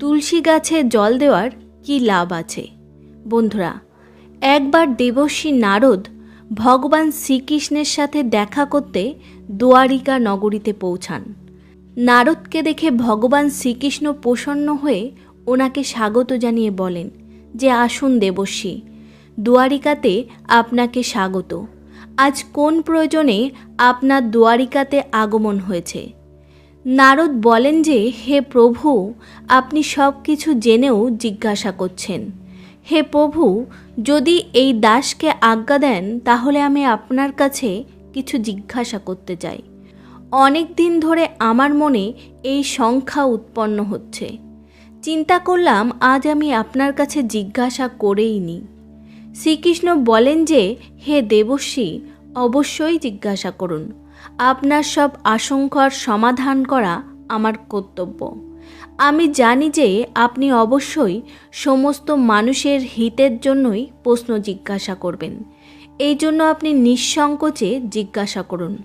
তুলসী গাছে জল দেওয়ার কি লাভ আছে? বন্ধুরা, একবার দেবশ্রী নারদ ভগবান শ্রীকৃষ্ণের সাথে দেখা করতে দুয়ারিকা নগরীতে পৌঁছান। নারদকে দেখে ভগবান শ্রীকৃষ্ণ প্রসন্ন হয়ে ওনাকে স্বাগত জানিয়ে বলেন যে, আসুন দেবশ্রী দুয়ারিকাতে আপনাকে স্বাগত। আজ কোন প্রয়োজনে আপনার দুয়ারিকাতে আগমন হয়েছে? নারদ বলেন যে, হে প্রভু, আপনি সব কিছু জেনেও জিজ্ঞাসা করছেন। হে প্রভু, যদি এই দাসকে আজ্ঞা দেন, তাহলে আমি আপনার কাছে কিছু জিজ্ঞাসা করতে চাই। অনেক দিন ধরে আমার মনে এই সংখ্যা উৎপন্ন হচ্ছে। চিন্তা করলাম, আজ আমি আপনার কাছে জিজ্ঞাসা করেই নি। শ্রীকৃষ্ণ বলেন যে, হে দেবশ্রী, অবশ্যই জিজ্ঞাসা করুন। আপনার সব আশঙ্কার সমাধান করা আমার কর্তব্য। আমি জানি যে আপনি অবশ্যই সমস্ত মানুষের হিতের জন্যই প্রশ্ন জিজ্ঞাসা করবেন। এই জন্য আপনি নিঃসংকোচে জিজ্ঞাসা করুন।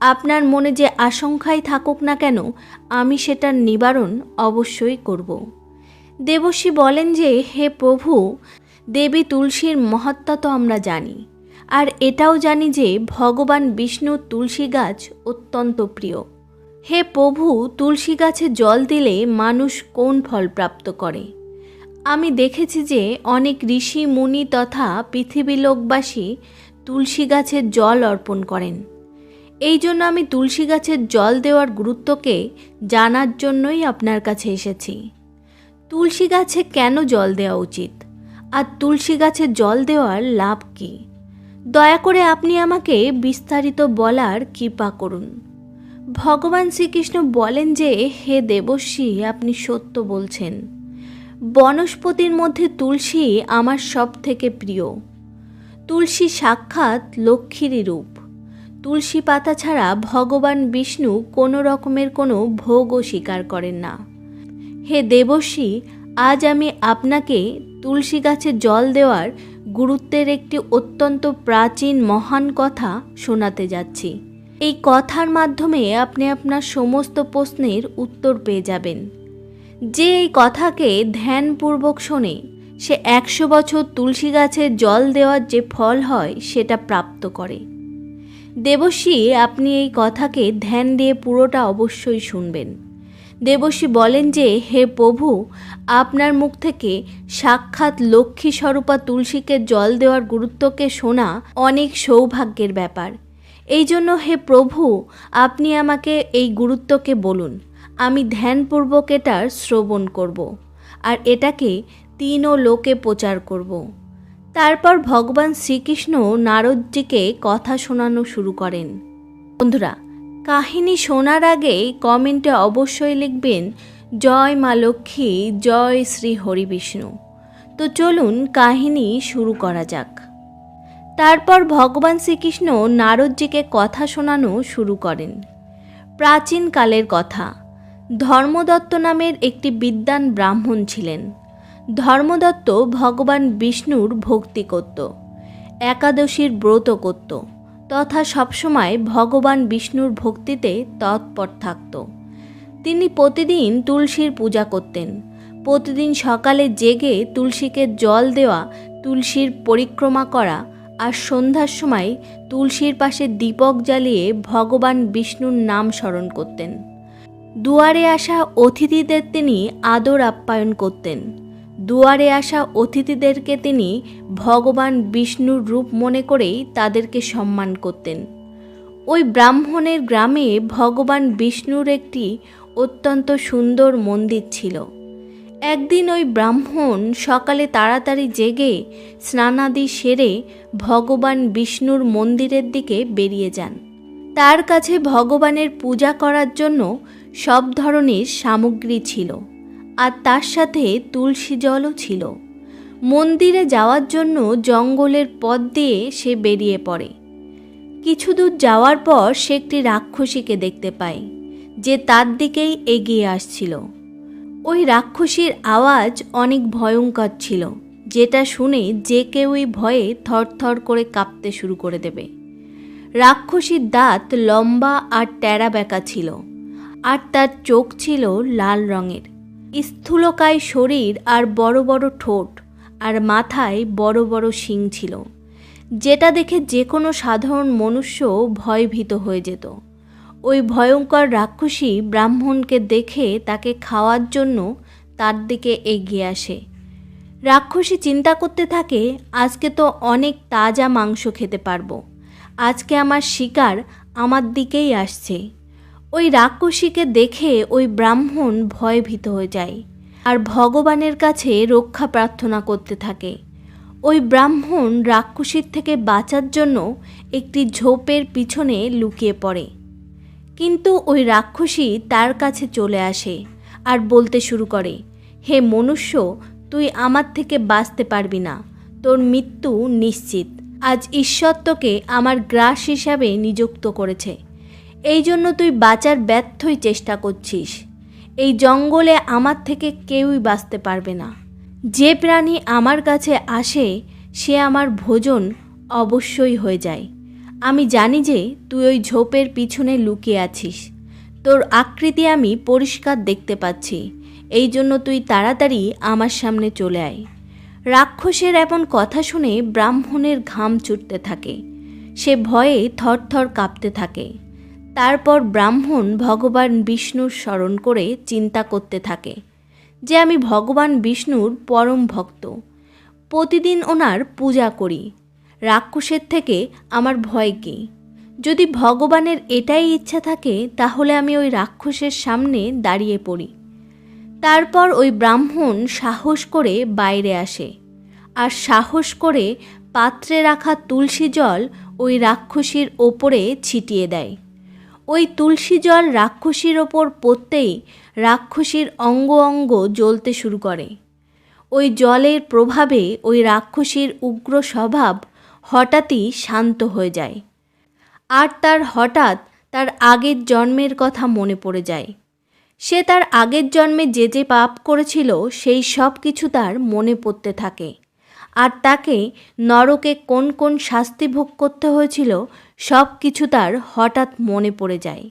আপনার মনে যে আশঙ্কাই থাকুক না কেন, আমি সেটার নিবারণ অবশ্যই করব। দেবশ্রী বলেন যে, হে প্রভু, দেবী তুলসীর মহত্তা তো আমরা জানি। আর এটাও জানি যে ভগবান বিষ্ণুর তুলসী গাছ অত্যন্ত প্রিয়। হে প্রভু, তুলসী গাছে জল দিলে মানুষ কোন ফল প্রাপ্ত করে? আমি দেখেছি যে অনেক ঋষি, মুনি তথা পৃথিবী লোকবাসী তুলসী গাছের জল অর্পণ করেন। এই জন্য আমি তুলসী গাছের জল দেওয়ার গুরুত্বকে জানার জন্যই আপনার কাছে এসেছি। তুলসী গাছে কেন জল দেওয়া উচিত? আর তুলসী গাছে জল দেওয়ার লাভ কী? দয়া করে আপনি আমাকে বিস্তারিত বলার কৃপা করুন। ভগবান শ্রীকৃষ্ণ বলেন যে, হে দেবশ্রী, আপনি সত্য বলছেন। বনস্পতির মধ্যে তুলসী আমার সব থেকে প্রিয়। তুলসী সাক্ষাৎ লক্ষ্মীরই রূপ। তুলসী পাতা ছাড়া ভগবান বিষ্ণু কোনো রকমের কোনো ভোগও স্বীকার করেন না। হে দেবশ্রী, আজ আমি আপনাকে তুলসী গাছে জল দেওয়ার গুরুত্বের একটি অত্যন্ত প্রাচীন, মহান কথা শোনাতে যাচ্ছি। এই কথার মাধ্যমে আপনি আপনার সমস্ত প্রশ্নের উত্তর পেয়ে যাবেন। যে এই কথাকে ধ্যানপূর্বক শোনে, সে একশো বছর তুলসী গাছে জল দেওয়ার যে ফল হয়, সেটা প্রাপ্ত করে। দেবশ্রী, আপনি এই কথাকে ধ্যান দিয়ে পুরোটা অবশ্যই শুনবেন। দেবশ্রী বলেন যে, হে প্রভু, আপনার মুখ থেকে সাক্ষাৎ লক্ষ্মী স্বরূপা তুলসীকে জল দেওয়ার গুরুত্বকে শোনা অনেক সৌভাগ্যের ব্যাপার। এই জন্য হে প্রভু, আপনি আমাকে এই গুরুত্বকে বলুন। আমি ধ্যানপূর্বক এটার শ্রবণ করব আর এটাকে তিন ও লোকে প্রচার করব। তারপর ভগবান শ্রীকৃষ্ণ নারদজিকে কথা শোনানো শুরু করেন। বন্ধুরা কাহিনী শোনার আগে কমেন্টে অবশ্যই লিখবেন, জয় মা লক্ষ্মী, জয় শ্রী হরিবিষ্ণু তো চলুন কাহিনী শুরু করা যাক। তারপর ভগবান শ্রীকৃষ্ণ নারদজিকে কথা শোনানো শুরু করেন। প্রাচীনকালের কথা, ধর্মদত্ত নামের একটি বিদ্বান ব্রাহ্মণ ছিলেন। ধর্মদত্ত ভগবান বিষ্ণুর ভক্তি করত, একাদশীর ব্রত করত। তথা সবসময় ভগবান বিষ্ণুর ভক্তিতে তৎপর থাকত। তিনি প্রতিদিন তুলসীর পূজা করতেন। প্রতিদিন সকালে জেগে তুলসীকে জল দেওয়া, তুলসীর পরিক্রমা করা আর সন্ধ্যার সময় তুলসীর পাশে দীপক জ্বালিয়ে ভগবান বিষ্ণুর নাম স্মরণ করতেন। দুয়ারে আসা অতিথিদের তিনি আদর আপ্যায়ন করতেন। দুয়ারে আসা অতিথিদেরকে তিনি ভগবান বিষ্ণুর রূপ মনে করেই তাদেরকে সম্মান করতেন। ওই ব্রাহ্মণের গ্রামে ভগবান বিষ্ণুর একটি অত্যন্ত সুন্দর মন্দির ছিল। একদিন ওই ব্রাহ্মণ সকালে তাড়াতাড়ি জেগে স্নানাদি সেরে ভগবান বিষ্ণুর মন্দিরের দিকে বেরিয়ে যান। তার কাছে ভগবানের পূজা করার জন্য সব ধরনের সামগ্রী ছিল। আর তার সাথে তুলসী জলও ছিল। মন্দিরে যাওয়ার জন্য জঙ্গলের পথ দিয়ে সে বেরিয়ে পড়ে। কিছু দূর যাওয়ার পর সে একটি রাক্ষসীকে দেখতে পায়, যে তার দিকেই এগিয়ে আসছিল। ওই রাক্ষসীর আওয়াজ অনেক ভয়ঙ্কর ছিল, যেটা শুনে যে কেউই ভয়ে থরথর করে কাঁপতে শুরু করে দেবে। রাক্ষসীর দাঁত লম্বা আর ট্যাড়া বেঁকা ছিল, আর তার চোখ ছিল লাল রঙের। স্থূলকায় শরীর আর বড় বড় ঠোঁট, আর মাথায় বড় বড় শিং ছিল। যেটা দেখে যে কোনো সাধারণ মনুষ্য ভয়ভীত হয়ে যেত। ওই ভয়ঙ্কর রাক্ষসী ব্রাহ্মণকে দেখে তাকে খাওয়ার জন্য তার দিকে এগিয়ে আসে। রাক্ষসী চিন্তা করতে থাকে, আজকে তো অনেক তাজা মাংস খেতে পারব। আজকে আমার শিকার আমার দিকেই আসছে। ওই রাক্ষসীকে দেখে ওই ব্রাহ্মণ ভয়ভীত হয়ে যায় আর ভগবানের কাছে রক্ষা প্রার্থনা করতে থাকে। ওই ব্রাহ্মণ রাক্ষসীর থেকে বাঁচার জন্য একটি ঝোপের পিছনে লুকিয়ে পড়ে। কিন্তু ওই রাক্ষসী তার কাছে চলে আসে আর বলতে শুরু করে, হে মনুষ্য, তুই আমার থেকে বাঁচতে পারবি না। তোর মৃত্যু নিশ্চিত। আজ ঈশ্বর আমার গ্রাস হিসাবে নিযুক্ত করেছে। এই জন্য তুই বাঁচার ব্যর্থই চেষ্টা করছিস। এই জঙ্গলে আমার থেকে কেউই বাঁচতে পারবে না। যে প্রাণী আমার কাছে আসে, সে আমার ভোজন অবশ্যই হয়ে যায়। আমি জানি যে তুই ওই ঝোপের পিছনে লুকিয়ে আছিস। তোর আকৃতি আমি পরিষ্কার দেখতে পাচ্ছি। এই জন্য তুই তাড়াতাড়ি আমার সামনে চলে আয়। রাক্ষসের এমন কথা শুনে ব্রাহ্মণের ঘাম ছুটতে থাকে। সে ভয়ে থরথর কাঁপতে থাকে। তারপর ব্রাহ্মণ ভগবান বিষ্ণুর স্মরণ করে চিন্তা করতে থাকে যে আমি ভগবান বিষ্ণুর পরম ভক্ত। প্রতিদিন ওনার পূজা করি। রাক্ষসের থেকে আমার ভয় কী? যদি ভগবানের এটাই ইচ্ছা থাকে, তাহলে আমি ওই রাক্ষসের সামনে দাঁড়িয়ে পড়ি। তারপর ওই ব্রাহ্মণ সাহস করে বাইরে আসে। আর সাহস করে পাত্রে রাখা তুলসী জল ওই রাক্ষসীর ওপরে ছিটিয়ে দেয়। ওই তুলসী জল রাক্ষসীর ওপর পড়তেই রাক্ষসীর অঙ্গ অঙ্গ জ্বলতে শুরু করে। ওই জলের প্রভাবে ওই রাক্ষসীর উগ্র স্বভাব হঠাৎই শান্ত হয়ে যায়। আর তার হঠাৎ তার আগের জন্মের কথা মনে পড়ে যায়। সে তার আগের জন্মে যে যে পাপ করেছিল, সেই সব কিছু তার মনে পড়তে থাকে। আর তাকে নরকে কোন কোন শাস্তি ভোগ করতে হয়েছিল সব কিছু তার হঠাৎ মনে পড়ে যায়।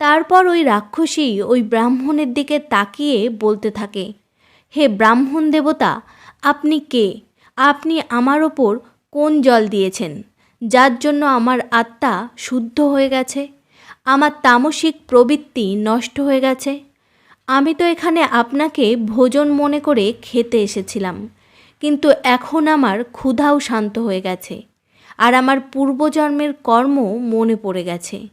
তারপর ওই রাক্ষসী ওই ব্রাহ্মণের দিকে তাকিয়ে বলতে থাকে, হে ব্রাহ্মণ দেবতা, আপনি কে? আপনি আমার ওপর কোন জল দিয়েছেন? যার জন্য আমার আত্মা শুদ্ধ হয়ে গেছে? আমার তামসিক প্রবৃত্তি নষ্ট হয়ে গেছে? আমি তো এখানে আপনাকে ভোজন মনে করে খেতে এসেছিলাম, কিন্তু এখন আমার ক্ষুধাও শান্ত হয়ে গেছে। আর আমার পূর্বজন্মের কর্ম মনে পড়ে গেছে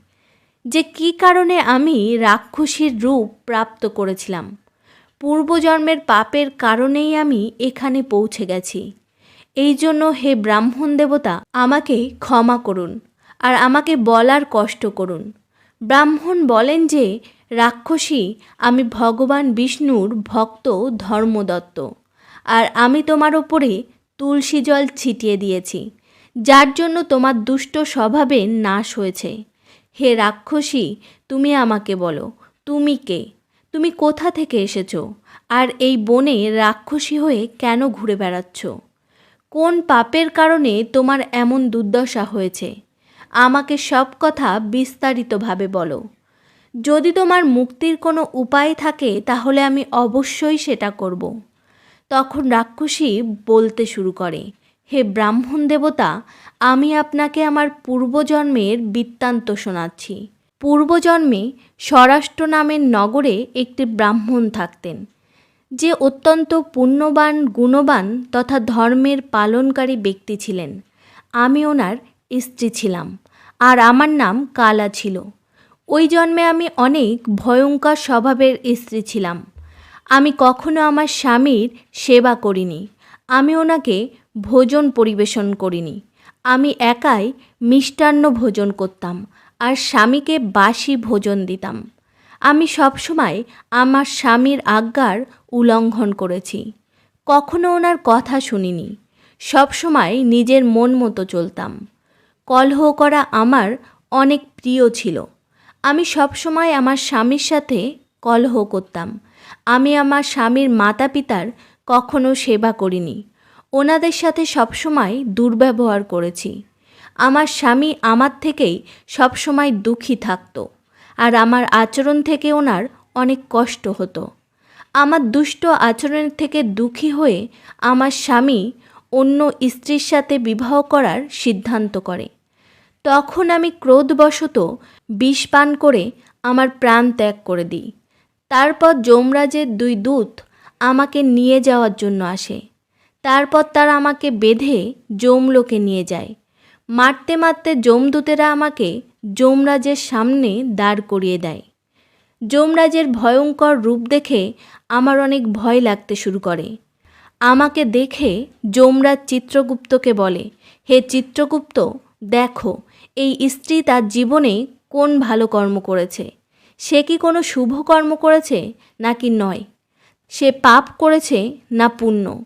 যে কী কারণে আমি রাক্ষসীর রূপ প্রাপ্ত করেছিলাম। পূর্বজন্মের পাপের কারণেই আমি এখানে পৌঁছে গেছি। এই জন্য হে ব্রাহ্মণ দেবতা, আমাকে ক্ষমা করুন আর আমাকে বলার কষ্ট করুন। ব্রাহ্মণ বলেন যে, রাক্ষসী, আমি ভগবান বিষ্ণুর ভক্ত ধর্মদত্ত আর আমি তোমার ওপরে তুলসী জল ছিটিয়ে দিয়েছি। যার জন্য তোমার দুষ্ট স্বভাবে নাশ হয়েছে। হে রাক্ষসী, তুমি আমাকে বলো, তুমি কে? তুমি কোথা থেকে এসেছ? আর এই বনে রাক্ষসী হয়ে কেন ঘুরে বেড়াচ্ছ? কোন পাপের কারণে তোমার এমন দুর্দশা হয়েছে? আমাকে সব কথা বিস্তারিতভাবে বলো। যদি তোমার মুক্তির কোনো উপায় থাকে, তাহলে আমি অবশ্যই সেটা করব। তখন রাক্ষসী বলতে শুরু করে হে ব্রাহ্মণ দেবতা, আমি আপনাকে আমার পূর্বজন্মের বৃত্তান্ত শোনাচ্ছি। পূর্বজন্মে স্বরাষ্ট্র নামের নগরে একটি ব্রাহ্মণ থাকতেন, যে অত্যন্ত পুণ্যবান, গুণবান তথা ধর্মের পালনকারী ব্যক্তি ছিলেন। আমি ওনার স্ত্রী ছিলাম, আর আমার নাম কালা ছিল। ওই জন্মে আমি অনেক ভয়ঙ্কর স্বভাবের স্ত্রী ছিলাম। আমি কখনো আমার স্বামীর সেবা করিনি। আমি ওনাকে ভোজন পরিবেশন করিনি। আমি একাই মিষ্টান্ন ভোজন করতাম আর স্বামীকে বাসি ভোজন দিতাম। আমি সবসময় আমার স্বামীর আজ্ঞার উল্লঙ্ঘন করেছি। কখনো ওনার কথা শুনিনি। সবসময় নিজের মন মতো চলতাম। কলহ করা আমার অনেক প্রিয় ছিল। আমি সবসময় আমার স্বামীর সাথে কলহ করতাম। আমি আমার স্বামীর মাতা পিতার কখনো সেবা করিনি। ওনাদের সাথে সবসময় দুর্ব্যবহার করেছি। আমার স্বামী আমার থেকেই সবসময় দুঃখী থাকত আর আমার আচরণ থেকে ওনার অনেক কষ্ট হতো। আমার দুষ্ট আচরণের থেকে দুঃখী হয়ে আমার স্বামী অন্য স্ত্রীর সাথে বিবাহ করার সিদ্ধান্ত করে। তখন আমি ক্রোধবশত বিষ পান করে আমার প্রাণ ত্যাগ করে দিই। তারপর যমরাজের দুই দূত আমাকে নিয়ে যাওয়ার জন্য আসে। তারপর তারা আমাকে বেঁধে যমলোকে নিয়ে যায়। মারতে মারতে যমদূতেরা আমাকে যমরাজের সামনে দাঁড় করিয়ে দেয়। যমরাজের ভয়ঙ্কর রূপ দেখে আমার অনেক ভয় লাগতে শুরু করে। আমাকে দেখে যমরাজ চিত্রগুপ্তকে বলে, হে চিত্রগুপ্ত, দেখো, এই স্ত্রী তার জীবনে কোন ভালো কর্ম করেছে? সে কি কোনো শুভ কর্ম করেছে? নাকি নয়? সে পাপ করেছে না পুণ্য।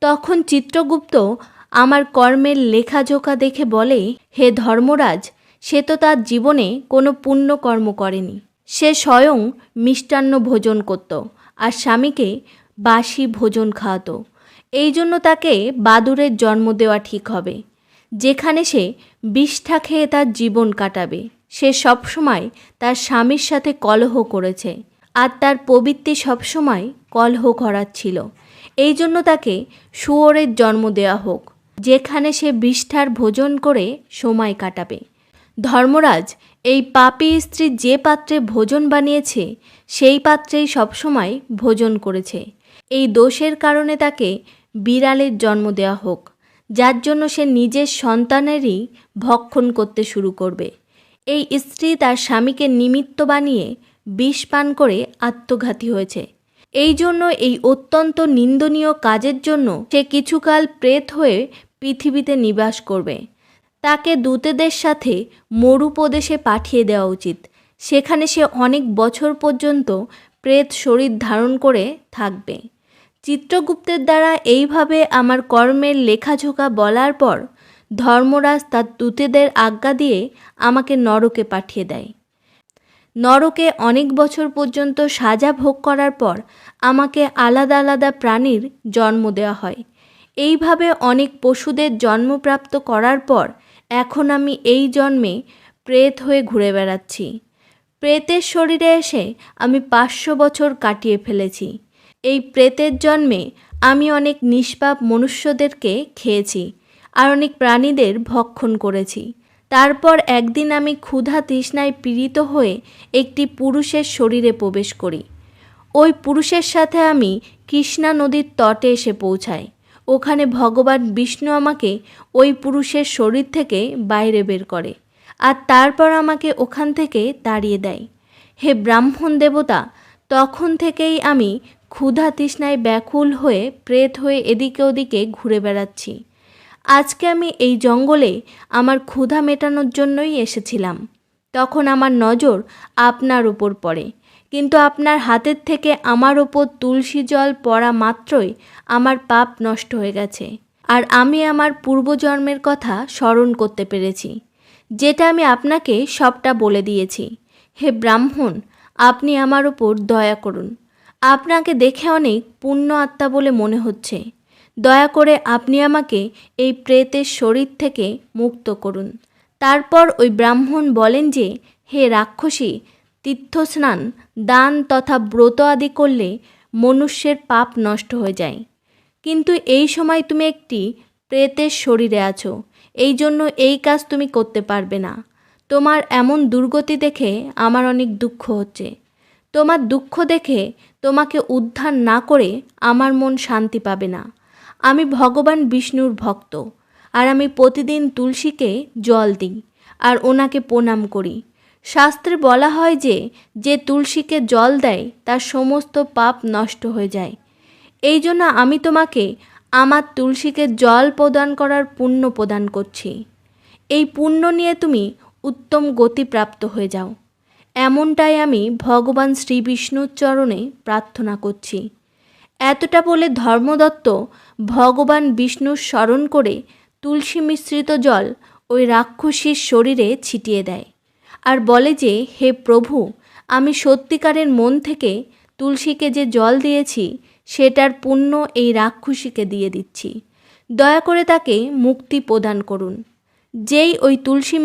তখন চিত্রগুপ্ত আমার কর্মের লেখাজোখা দেখে বলে, হে ধর্মরাজ, সে তো তার জীবনে কোনো পুণ্য কর্ম করেনি। সে স্বয়ং মিষ্টান্ন ভোজন করত আর স্বামীকে বাসি ভোজন খাওয়াতো। এই জন্য তাকে বাদুরের জন্ম দেওয়া ঠিক হবে। যেখানে সে বিষ্ঠা খেয়ে তার জীবন কাটাবে। সে সবসময় তার স্বামীর সাথে কলহ করেছে। আর তার প্রবৃত্তি সবসময় কলহ করার ছিল এই জন্য তাকে শুয়োরের জন্ম দেওয়া হোক, যেখানে সে বিষ্ঠার ভোজন করে সময় কাটাবে। ধর্মরাজ এই পাপী স্ত্রী যে পাত্রে ভোজন বানিয়েছে, সেই পাত্রেই সবসময় ভোজন করেছে। এই দোষের কারণে তাকে বিড়ালের জন্ম দেওয়া হোক, যার জন্য সে নিজের সন্তানেরই ভক্ষণ করতে শুরু করবে। এই স্ত্রী তার স্বামীকে নিমিত্ত বানিয়ে বিষ পান করে আত্মঘাতী হয়েছে। এই জন্য এই অত্যন্ত নিন্দনীয় কাজের জন্য সে কিছুকাল প্রেত হয়ে পৃথিবীতে নিবাস করবে। তাকে দূতেদের সাথে মরুপ্রদেশে পাঠিয়ে দেওয়া উচিত। সেখানে সে অনেক বছর পর্যন্ত প্রেত শরীর ধারণ করে থাকবে। চিত্রগুপ্তের দ্বারা এইভাবে আমার কর্মের লেখাঝোকা বলার পর ধর্মরাজ তার দূতেদের আজ্ঞা দিয়ে আমাকে নরকে পাঠিয়ে দেয়। নরকে অনেক বছর পর্যন্ত সাজা ভোগ করার পর আমাকে আলাদা আলাদা প্রাণীর জন্ম দেওয়া হয়। এইভাবে অনেক পশুদের জন্মপ্রাপ্ত করার পর এখন আমি এই জন্মে প্রেত হয়ে ঘুরে বেড়াচ্ছি। প্রেতের শরীরে এসে আমি পাঁচশো বছর কাটিয়ে ফেলেছি। এই প্রেতের জন্মে আমি অনেক নিষ্পাপ মনুষ্যদেরকে খেয়েছি আর অনেক প্রাণীদের ভক্ষণ করেছি। তারপর একদিন আমি ক্ষুধা তৃষ্ণায় পীড়িত হয়ে একটি পুরুষের শরীরে প্রবেশ করি। ওই পুরুষের সাথে আমি কৃষ্ণা নদীর তটে এসে পৌঁছাই। ওখানে ভগবান বিষ্ণু আমাকে ওই পুরুষের শরীর থেকে বাইরে বের করে আর তারপর আমাকে ওখান থেকে তাড়িয়ে দেয়। হে ব্রাহ্মণ দেবতা, তখন থেকেই আমি ক্ষুধা তৃষ্ণায় ব্যাকুল হয়ে, প্রেত হয়ে এদিকে ওদিকে ঘুরে বেড়াচ্ছি। আজকে আমি এই জঙ্গলে আমার ক্ষুধা মেটানোর জন্যই এসেছিলাম। তখন আমার নজর আপনার ওপর পড়ে। কিন্তু আপনার হাতের থেকে আমার ওপর তুলসী জল পড়া মাত্রই আমার পাপ নষ্ট হয়ে গেছে। আর আমি আমার পূর্বজন্মের কথা স্মরণ করতে পেরেছি। যেটা আমি আপনাকে সবটা বলে দিয়েছি। হে ব্রাহ্মণ, আপনি আমার ওপর দয়া করুন। আপনাকে দেখে অনেক পুণ্য আত্মা বলে মনে হচ্ছে। দয়া করে আপনি আমাকে এই প্রেতের শরীর থেকে মুক্ত করুন। তারপর ওই ব্রাহ্মণ বলেন যে, হে রাক্ষসী, তীর্থস্নান, দান তথা ব্রত আদি করলে মনুষ্যের পাপ নষ্ট হয়ে যায়। কিন্তু এই সময় তুমি একটি প্রেতের শরীরে আছো, এই জন্য এই কাজ তুমি করতে পারবে না। তোমার এমন দুর্গতি দেখে আমার অনেক দুঃখ হচ্ছে। তোমার দুঃখ দেখে তোমাকে উদ্ধার না করে আমার মন শান্তি পাবে না। আমি ভগবান বিষ্ণুর ভক্ত, আর আমি প্রতিদিন তুলসীকে জল দিই, আর ওনাকে প্রণাম করি। শাস্ত্রে বলা হয় যে যে তুলসীকে জল দেয়, তার সমস্ত পাপ নষ্ট হয়ে যায়। এই জন্য আমি তোমাকে আমার তুলসীকে জল প্রদান করার পুণ্য প্রদান করছি। এই পুণ্য নিয়ে তুমি উত্তম গতি প্রাপ্ত হয়ে যাও। এমনটাই আমি ভগবান শ্রী বিষ্ণুর চরণে প্রার্থনা করছি। এতটা বলে ধর্মদত্ত ভগবান বিষ্ণুর স্মরণ করে তুলসী মিশ্রিত জল ওই রাক্ষসীর শরীরে ছিটিয়ে দেয়। আর বলে যে, হে প্রভু, আমি সত্যিকারের মন থেকে তুলসীকে যে জল দিয়েছি, সেটার পুণ্য এই রাক্ষসীকে দিয়ে দিচ্ছি। দয়া করে তাকে মুক্তি প্রদান করুন। যেই ওই তুলসী